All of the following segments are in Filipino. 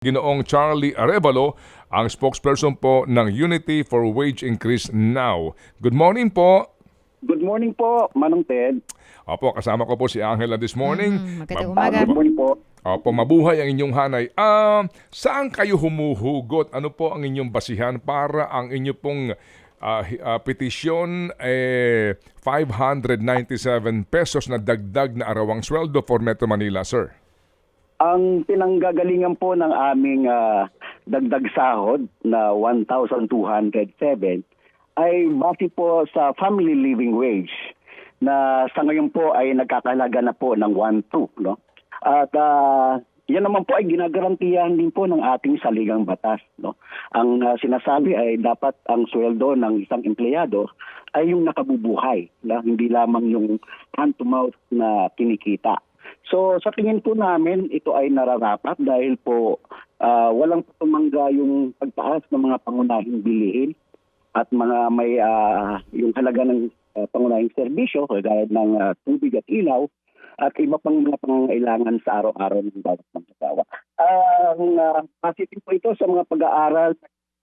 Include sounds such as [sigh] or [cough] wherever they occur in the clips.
Ginoong Charlie Arevalo, ang spokesperson po ng Unity for Wage Increase Now. Good morning po. Good morning po, Manong Ted. Opo, kasama ko po si Angela this morning. Mm, magandang Ma- umaga. Good morning po. Opo, mabuhay ang inyong hanay. Ah, saan kayo humuhugot? Ano po ang inyong basihan para ang inyo pong hi- ah, petisyon eh 597 pesos na dagdag na arawang sweldo for Metro Manila, sir? Ang pinanggagalingan po ng aming ah, dagdag sahod na 1,207 ay base po sa family living wage na sa ngayon po ay nagkakalaga na po ng 1,2. No? At ah, yan naman po ay ginagarantiyahan din po ng ating saligang batas. No? Ang ah, sinasabi ay dapat ang sweldo ng isang empleyado ay yung nakabubuhay, na hindi lamang yung hand-to-mouth na kinikita. So sa tingin po namin, ito ay nararapat dahil po ah, walang tumangga yung pagtaas ng mga pangunahing bilihin at mga may ah, yung halaga ng ah, pangunahing serbisyo kagaya ng ah, tubig at ilaw at iba pang mga pangangailangan sa araw-araw ng bawat mag-asawa. Ang uh, positive po ito sa mga pag-aaral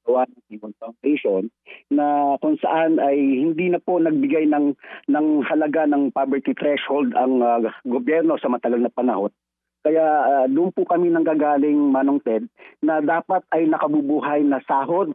gawa ng Civil Foundation na kung saan ay hindi na po nagbigay ng ng halaga ng poverty threshold ang ah, gobyerno sa matagal na panahon. Kaya ah, doon po kami nanggagaling Manong Ted na dapat ay nakabubuhay na sahod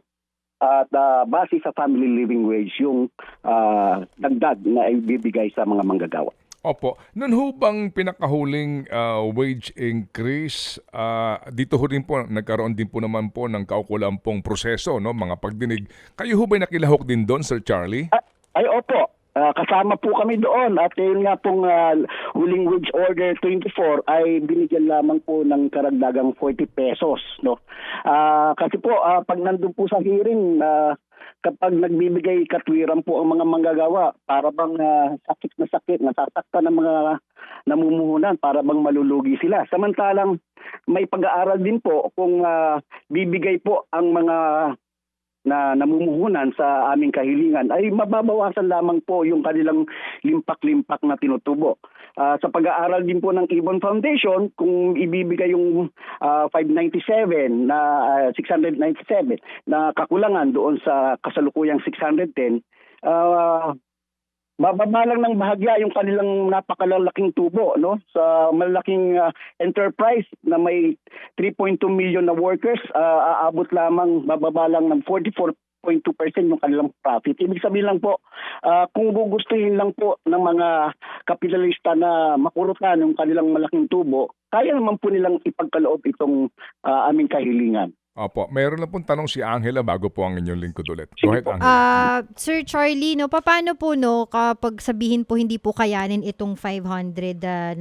at ah, base sa family living wage yung ah, dagdag na ibibigay sa mga manggagawa. Opo. Noon ho bang pinakahuling ah, wage increase, ah, dito ho rin po, nagkaroon din po naman po ng kaukulang pong proseso, no, mga pagdinig. Kayo ho ba nakilahok din doon, Sir Charlie? Ah, Ay opo, Ah, kasama po kami doon at yun nga pong ah, huling wage order 24 ay binigyan lamang po ng karagdagang 40 pesos. No? Ah, kasi po ah, pag nandun po sa hearing, ah, kapag nagbibigay katwiran po ang mga manggagawa, para bang ah, sakit na sakit, nasasaktan ng mga namumuhunan, para bang malulugi sila. Samantalang may pag-aaral din po kung ah, bibigay po ang mga na namumuhunan sa aming kahilingan ay mababawasan lamang po yung kanilang limpak-limpak na tinutubo. Ah, sa pag-aaral din po ng Ibon Foundation, kung ibibigay yung ah, 597 na ah, 697 na kakulangan doon sa kasalukuyang 610, ah bababa lang ng bahagya yung kanilang napakalalaking tubo no sa malaking ah, enterprise na may 3.2 million na workers ah, aabot lamang bababa lang ng 44.2% yung kanilang profit. Ibig sabihin lang po, ah, kung gugustuhin lang po ng mga kapitalista na makurutan yung kanilang malaking tubo, kaya naman po nilang ipagkaloob itong ah, aming kahilingan. Opo. Mayroon na pong tanong si Angela bago po ang inyong lingkod ulit. Go ahead, Angela. Ah, Sir Charlie, no, paano po no kapag sabihin po hindi po kayanin itong 597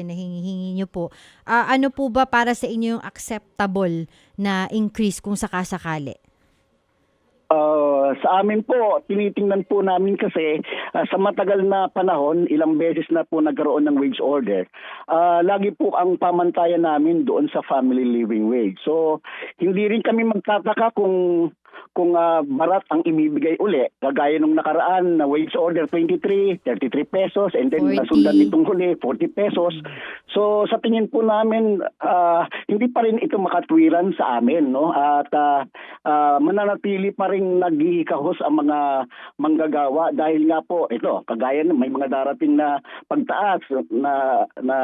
na hinihingi niyo po? ah, ano po ba para sa inyo yung acceptable na increase kung sakasakali? Uh, sa amin po, tinitingnan po namin kasi uh, sa matagal na panahon, ilang beses na po nagkaroon ng wage order, uh, lagi po ang pamantayan namin doon sa family living wage. So, hindi rin kami magtataka kung kung uh, barat ang ibibigay uli. Kagaya nung nakaraan na wage order 23, 33 pesos, and then 40. nasundan itong huli, 40 pesos. So sa tingin po namin, ah, hindi pa rin ito makatwiran sa amin. No? At ah, ah, mananatili pa rin naghihikahos ang mga manggagawa dahil nga po, ito, kagaya may mga darating na pagtaas na, na,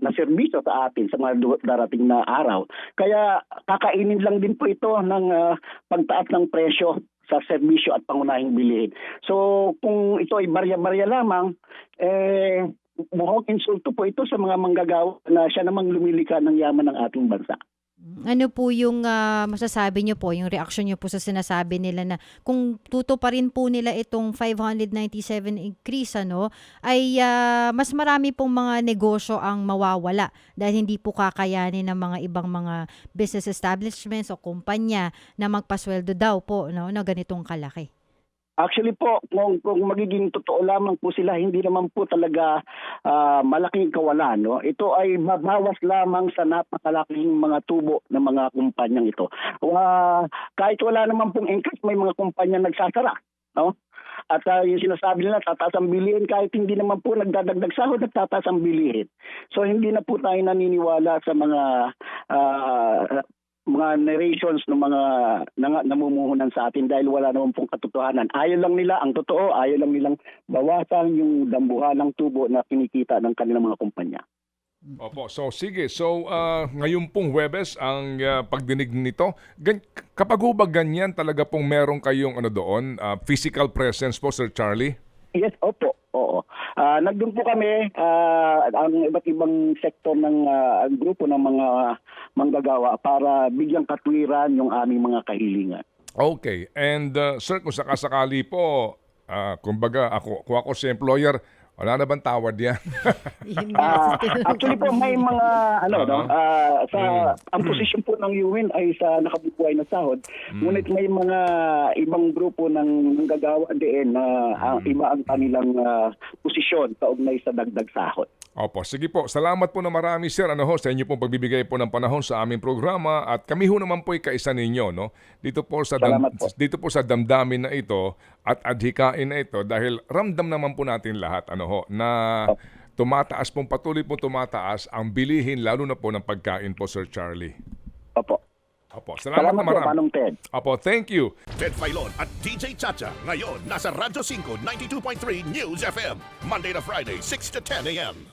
na serbisyo sa atin sa mga darating na araw. Kaya kakainin lang din po ito ng ah, pagtaas ng presyo sa serbisyo at pangunahing bilihin. So kung ito ay barya-barya lamang, eh mukhang insulto po ito sa mga manggagawa na siya namang lumilika ng yaman ng ating bansa. Ano po yung ah, masasabi niyo po, yung reaction niyo po sa sinasabi nila na kung tuto pa rin po nila itong 597 increase ano, ay ah, mas marami pong mga negosyo ang mawawala dahil hindi po kakayanin ng mga ibang mga business establishments o kumpanya na magpasweldo daw po no, na ganitong kalaki. Actually po, kung, kung magiging totoo lamang po sila, hindi naman po talaga ah, malaking kawalan. No? Ito ay mabawas lamang sa napakalaking mga tubo ng mga kumpanyang ito. Wa- kahit wala naman pong increase, may mga kumpanya nagsasara. No? At ah, yung sinasabi nila, tataas ang bilihin kahit hindi naman po nagdadagdag sahod at tataas ang bilihin. So hindi na po tayo naniniwala sa mga ah, mga narrations ng mga nang, namumuhunan sa atin dahil wala naman pong katotohanan. Ayaw lang nila, ang totoo, ayaw lang nilang bawasan yung dambuhan ng tubo na kinikita ng kanilang mga kumpanya. Opo, so sige. So ah, ngayon pong Huwebes ang ah, pagdinig nito. Gan- kapag ho ba ganyan talaga pong meron kayong ano doon, ah, physical presence po Sir Charlie? Yes, opo. Oo. Ah, nagdoon po kami ah, ang iba't ibang sektor ng ah, grupo ng mga manggagawa para bigyang katwiran yung aming mga kahilingan. Okay. And uh, sir, kung sakasakali po, ah, kumbaga ako, kung ako si employer, wala na bang tawad yan? [laughs] Ah, actually po may mga ano no ah, sa Mm. ang posisyon po ng UN ay sa nakabubuhay na sahod Mm. ngunit may mga ibang grupo ng nanggagawa din na ah, Mm. iba ang kanilang ah, posisyon kaugnay sa dagdag sahod. Opo, sige po. Salamat po na marami sir ano ho, sa inyo pong pagbibigay po ng panahon sa aming programa at kami ho naman po ay kaisa ninyo no. Dito po sa dam- po. dito po sa damdamin na ito at adhikain na ito dahil ramdam naman po natin lahat ano ho na tumataas pong patuloy pong tumataas ang bilihin lalo na po ng pagkain po Sir Charlie. Opo. Opo, salamat, Salamat na po, marami. Manong Ted. Opo, thank you. Ted Filon at DJ Chacha. Ngayon, nasa Radyo 5, 92.3 News FM. Monday to Friday, 6 to 10 a.m.